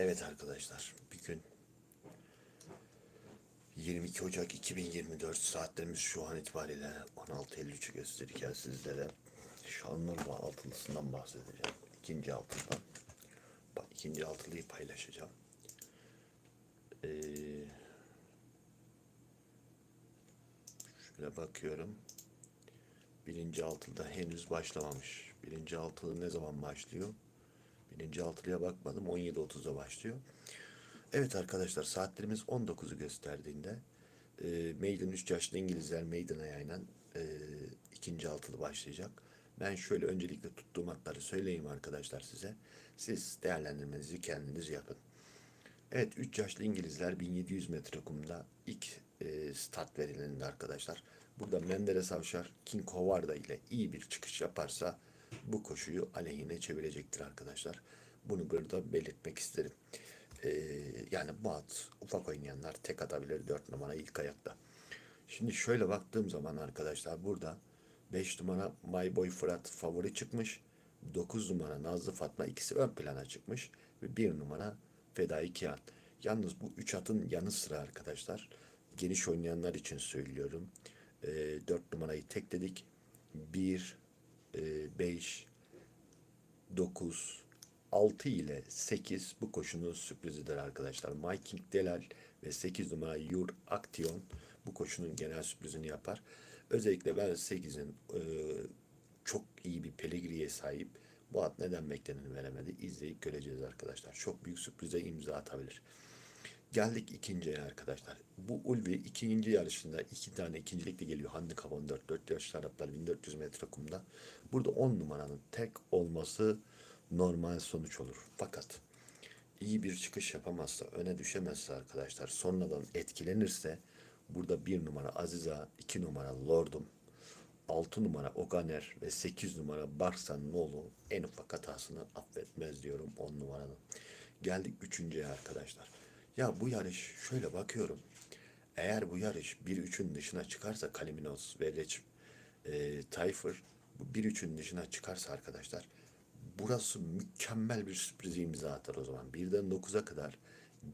Evet arkadaşlar, bir gün 22 Ocak 2024 saatlerimiz şu an itibariyle 16.53'ü gösterirken sizlere Şanlıurfa altılısından bahsedeceğim. İkinci altından. Bak ikinci altılıyı paylaşacağım. Ee, şöyle bakıyorum. Birinci altıda henüz başlamamış. Birinci altılı ne zaman başlıyor? Birinci altılıya bakmadım. 17.30'da başlıyor. Evet arkadaşlar saatlerimiz 19'u gösterdiğinde e, Maiden 3 yaşlı İngilizler Maiden'a yayılan e, ikinci altılı başlayacak. Ben şöyle öncelikle tuttuğum hatları söyleyeyim arkadaşlar size. Siz değerlendirmenizi kendiniz yapın. Evet 3 yaşlı İngilizler 1700 metre kumda ilk e, start verileninde arkadaşlar. Burada Menderes Avşar King Hovarda ile iyi bir çıkış yaparsa bu koşuyu aleyhine çevirecektir arkadaşlar. Bunu burada belirtmek isterim. Ee, yani bu at ufak oynayanlar tek atabilir 4 numara ilk ayakta. Şimdi şöyle baktığım zaman arkadaşlar burada 5 numara My Boy Fırat favori çıkmış. 9 numara Nazlı Fatma ikisi ön plana çıkmış. Ve 1 numara Fedai Kian. Yalnız bu 3 atın yanı sıra arkadaşlar geniş oynayanlar için söylüyorum. E, 4 numarayı tekledik. 1, 5, 9, 6 ile 8 bu koşunun sürprizidir arkadaşlar. King Delal ve 8 numara Yur Action bu koşunun genel sürprizini yapar. Özellikle ben 8'in e, çok iyi bir pedigriye sahip. Bu at neden bekleneni veremedi? İzleyip göreceğiz arkadaşlar. Çok büyük sürprize imza atabilir. Geldik ikinciye arkadaşlar. Bu Ulvi ikinci yarışında iki tane ikincilikle geliyor. Handikap 14, 4 yaşlı Araplar 1400 metre kumda. Burada 10 numaranın tek olması normal sonuç olur. Fakat iyi bir çıkış yapamazsa, öne düşemezse arkadaşlar, sonradan etkilenirse burada bir numara Aziza, iki numara Lordum, 6 numara Oganer ve 8 numara Barsan Nolu en ufak hatasını affetmez diyorum 10 numaranın. Geldik üçüncüye arkadaşlar. Ya bu yarış şöyle bakıyorum. Eğer bu yarış 1-3'ün dışına çıkarsa Kaliminos ve Recep e, Tayfır bu 1-3'ün dışına çıkarsa arkadaşlar burası mükemmel bir sürpriz imza atar o zaman. Birden 9'a kadar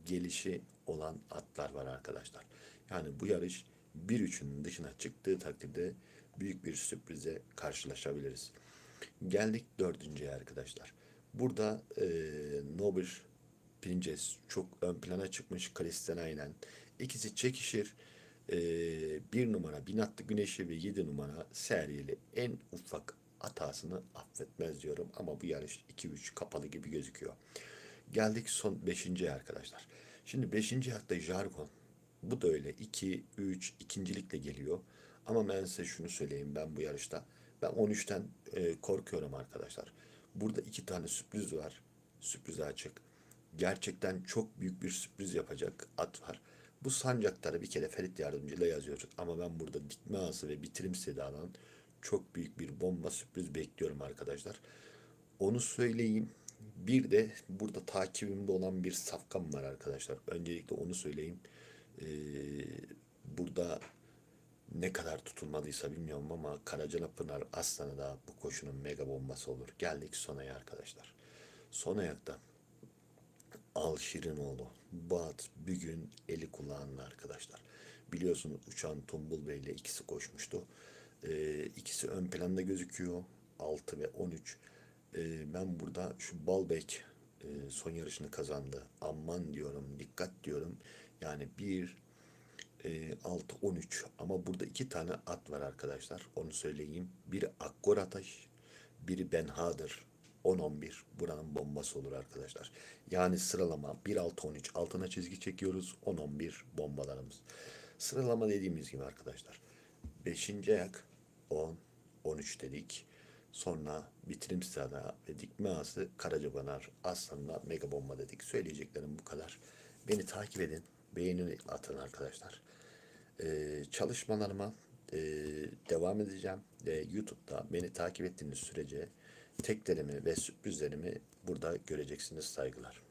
gelişi olan atlar var arkadaşlar. Yani bu yarış 1-3'ün dışına çıktığı takdirde büyük bir sürprize karşılaşabiliriz. Geldik dördüncüye arkadaşlar. Burada e, Nobir Princes çok ön plana çıkmış Kristen aynen. İkisi çekişir. E, bir numara Binatlı Güneşi ve yedi numara seriyeli en ufak hatasını affetmez diyorum. Ama bu yarış 2-3 kapalı gibi gözüküyor. Geldik son 5. arkadaşlar. Şimdi 5. hatta Jargon. Bu da öyle 2-3 ikincilikle geliyor. Ama ben size şunu söyleyeyim ben bu yarışta. Ben 13'ten e, korkuyorum arkadaşlar. Burada iki tane sürpriz var. Sürprize açık. Gerçekten çok büyük bir sürpriz yapacak at var. Bu sancakları bir kere Ferit Yardımcı'yla yazıyoruz. Ama ben burada dikme ağası ve bitirim sedadan çok büyük bir bomba sürpriz bekliyorum arkadaşlar. Onu söyleyeyim. Bir de burada takibimde olan bir safkan var arkadaşlar. Öncelikle onu söyleyeyim. Ee, burada ne kadar tutulmadıysa bilmiyorum ama Karacana Pınar Aslanı da bu koşunun mega bombası olur. Geldik son aya arkadaşlar. Son ayakta Al Şirinoğlu, Bat, Bugün, eli kulağında arkadaşlar. Biliyorsunuz uçan Tombul Bey ile ikisi koşmuştu. Ee, ikisi ön planda gözüküyor. 6 ve 13. Ee, ben burada şu Balbek e, son yarışını kazandı. Aman diyorum, dikkat diyorum. Yani 1, e, 6, 13 ama burada iki tane at var arkadaşlar. Onu söyleyeyim. Biri Akkor Ataş, biri Benhadır. 10-11 buranın bombası olur arkadaşlar. Yani sıralama 1-6-13 altına çizgi çekiyoruz. 10-11 bombalarımız. Sıralama dediğimiz gibi arkadaşlar. 5. ayak 10, 13 dedik. Sonra bitirim sırada ve dikme ağası Karacabanar Aslan'la mega bomba dedik. Söyleyeceklerim bu kadar. Beni takip edin. Beğeni atın arkadaşlar. Ee, çalışmalarıma e, devam edeceğim. Ve YouTube'da beni takip ettiğiniz sürece teklerimi ve sürprizlerimi burada göreceksiniz saygılar.